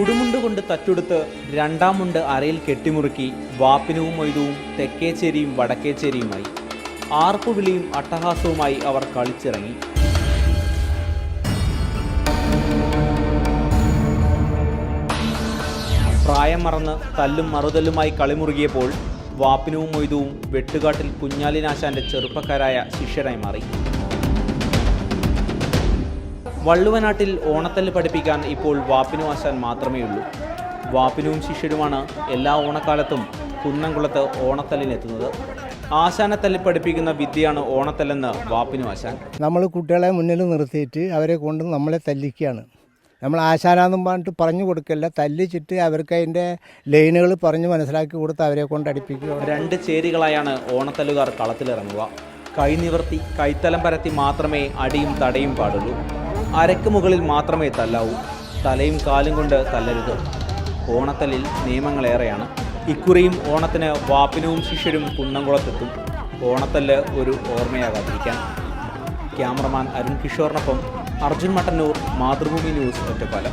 ഉടുമുണ്ട് കൊണ്ട് തച്ചെടുത്ത് രണ്ടാം മുണ്ട് അരയിൽ കെട്ടിമുറുക്കി വാപ്പിനവും മൊയ്തുവും തെക്കേച്ചേരിയും വടക്കേച്ചേരിയുമായി. ആർപ്പുവിളിയും അട്ടഹാസവുമായി അവർ കളിച്ചിറങ്ങി. പ്രായം മറന്ന് തല്ലും മറുതല്ലുമായി കളിമുറുകിയപ്പോൾ വാപ്പിനവും മൊയ്തുവും വെട്ടുകാട്ടിൽ കുഞ്ഞാലിനാശാന്റെ ചെറുപ്പക്കാരായ ശിഷ്യരായി മാറി. വള്ളുവനാട്ടിൽ ഓണത്തല്ല് പഠിപ്പിക്കാൻ ഇപ്പോൾ വാപ്പിനു ആശാൻ മാത്രമേ ഉള്ളൂ വാപ്പിനുവും ശിഷ്യരുമാണ് എല്ലാ ഓണക്കാലത്തും കുന്നംകുളത്ത് ഓണത്തല്ലിനെത്തുന്നത്. ആശാനെ തല്ലി പഠിപ്പിക്കുന്ന വിദ്യയാണ് ഓണത്തല്ലെന്ന് വാപ്പിനു ആശാൻ. നമ്മൾ കുട്ടികളെ മുന്നിൽ നിർത്തിയിട്ട് അവരെ കൊണ്ട് നമ്മളെ തല്ലിക്കുകയാണ്. നമ്മൾ ആശാനാന്നും പറഞ്ഞിട്ട് പറഞ്ഞു കൊടുക്കല്ല തല്ലിച്ചിട്ട് അവർക്ക് അതിന്റെ ലൈനുകൾ പറഞ്ഞ് മനസ്സിലാക്കി കൊടുത്ത് അവരെ കൊണ്ട് അടിപ്പിക്കുക രണ്ട് ചേരികളായാണ് ഓണത്തല്ലുകാർ കളത്തിലിറങ്ങുക. കൈ നിവർത്തി കൈത്തലം പരത്തി മാത്രമേ അടിയും തടയും പാടുള്ളൂ. അരക്ക് മുകളിൽ മാത്രമേ തല്ലാവൂ. തലയും കാലും കൊണ്ട് തല്ലരുത്. ഓണത്തല്ലിൽ നിയമങ്ങളേറെയാണ്. ഇക്കുറിയും ഓണത്തിന് വാപ്പിനവും ശിഷ്യരും കുന്നംകുളത്തെത്തും. ഓണത്തല്ല് ഒരു ഓർമ്മയാകാതിരിക്കാൻ. ക്യാമറമാൻ അരുൺ കിഷോറിനൊപ്പം അർജുൻ മട്ടന്നൂർ മാതൃഭൂമി ന്യൂസ് ഒറ്റപ്പാലം.